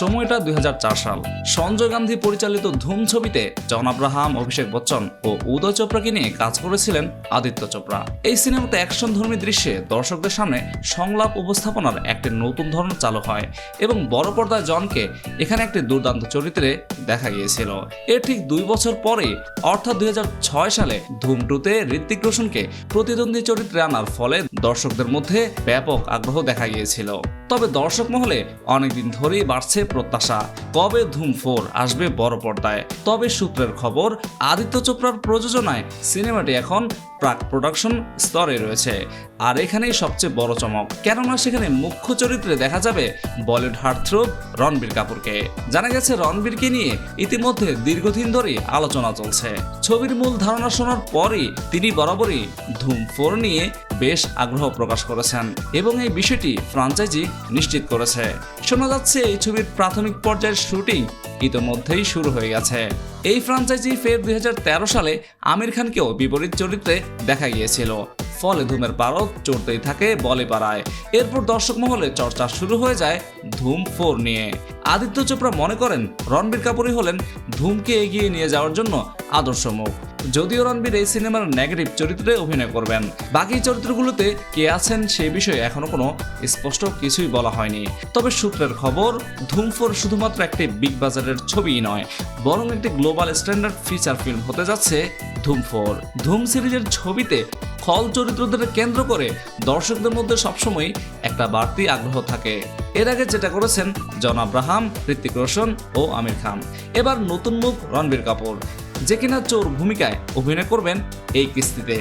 সময়টা দুই হাজার চার সাল। সঞ্জয় গান্ধী পরিচালিত ধুম ছবিতে জন আব্রাহাম, অভিষেক বচ্চন ও উদয় চোপড়াকে নিয়ে কাজ করেছিলেন আদিত্য চোপড়া। এই সিনেমাতে অ্যাকশন ধর্মী দৃশ্যে দর্শকদের সামনে সংলাপ উপস্থাপনার একটি নতুন ধরন চালু হয় এবং বড় পর্দায় জনকে এখানে একটি দুর্দান্ত চরিত্রে দেখা গিয়েছিল। এর ঠিক দুই বছর পরে অর্থাৎ দুই হাজার ছয় সালে ধুম টুতে ঋত্বিক রোশনকে প্রতিদ্বন্দ্বী চরিত্রে আনার ফলে দর্শকদের মধ্যে ব্যাপক আগ্রহ দেখা গিয়েছিল। তবে দর্শক মহলে অনেকদিন ধরেই বাড়ছে প্রত্যাশা। কবে ধুম ফোর আসবে বড় পর্দায়? তবে সূত্রের খবর, আদিত্য চোপড়ার প্রযোজনায় সিনেমাটি এখন প্রাক প্রোডাকশন স্তরে রয়েছে। আর এখানেই সবচেয়ে বড় চমক, কেননা সেখানে মুখ্য চরিত্রে দেখা যাবে বলিউড হার্টথ্রোব রণবীর কাপুরকে। জানা গেছে, রণবীরকে নিয়ে ইতিমধ্যে দীর্ঘদিন ধরেই আলোচনা চলছে। ছবির মূল ধারণা শোনার পরই তিনি বরাবরই ধুম ফোর নিয়ে বেশ আগ্রহ প্রকাশ করেছেন এবং এই বিষয়টি ফ্রাঞ্চাইজি নিশ্চিত করেছে। শোনা যাচ্ছে, এই ছবির প্রাথমিক পর্যায়ের শুটিং ইতোমধ্যেই শুরু হয়ে গেছে। এই ফ্রাঞ্চাইজি ফের দুই হাজার তেরো সালে আমির খানকেও বিপরীত চরিত্রে দেখা গিয়েছিল। ফলে ধুমের পারদ চড়তেই থাকে বলে পাড়ায় এরপর দর্শক মহলে চর্চা শুরু হয়ে যায় ধুম ফোর নিয়ে। আদিত্য চোপড়া মনে করেন রণবীর কাপুরই হলেন ধুমকে এগিয়ে নিয়ে যাওয়ার জন্য আদর্শ মুখ। যদিও রণবীর এই সিনেমার নেগেটিভ চরিত্রে অভিনয় করবেন। বাকি চরিত্রগুলোতে কে আছেন সে বিষয়ে এখনও কোনো স্পষ্ট কিছুই বলা হয়নি। তবে সূত্রের খবর ধুম ফোর শুধুমাত্র একটি বিগ বাজারের ছবিই নয়, বরং একটি গ্লোবাল স্ট্যান্ডার্ড ফিচার ফিল্ম হতে যাচ্ছে ধুম ফোর ধুম সিরিজের ছবিতে খল চরিত্রদের কেন্দ্র করে দর্শকদের মধ্যে সবসময় একটা বাড়তি আগ্রহ থাকে। এর আগে যেটা করেছেন জন আব্রাহাম ঋত্বিক রোশন ও আমির খান। এবার নতুন মুখ রণবীর কাপুর। যে কিনা চোর ভূমিকায় অভিনয় করবেন এই কিস্তিতে।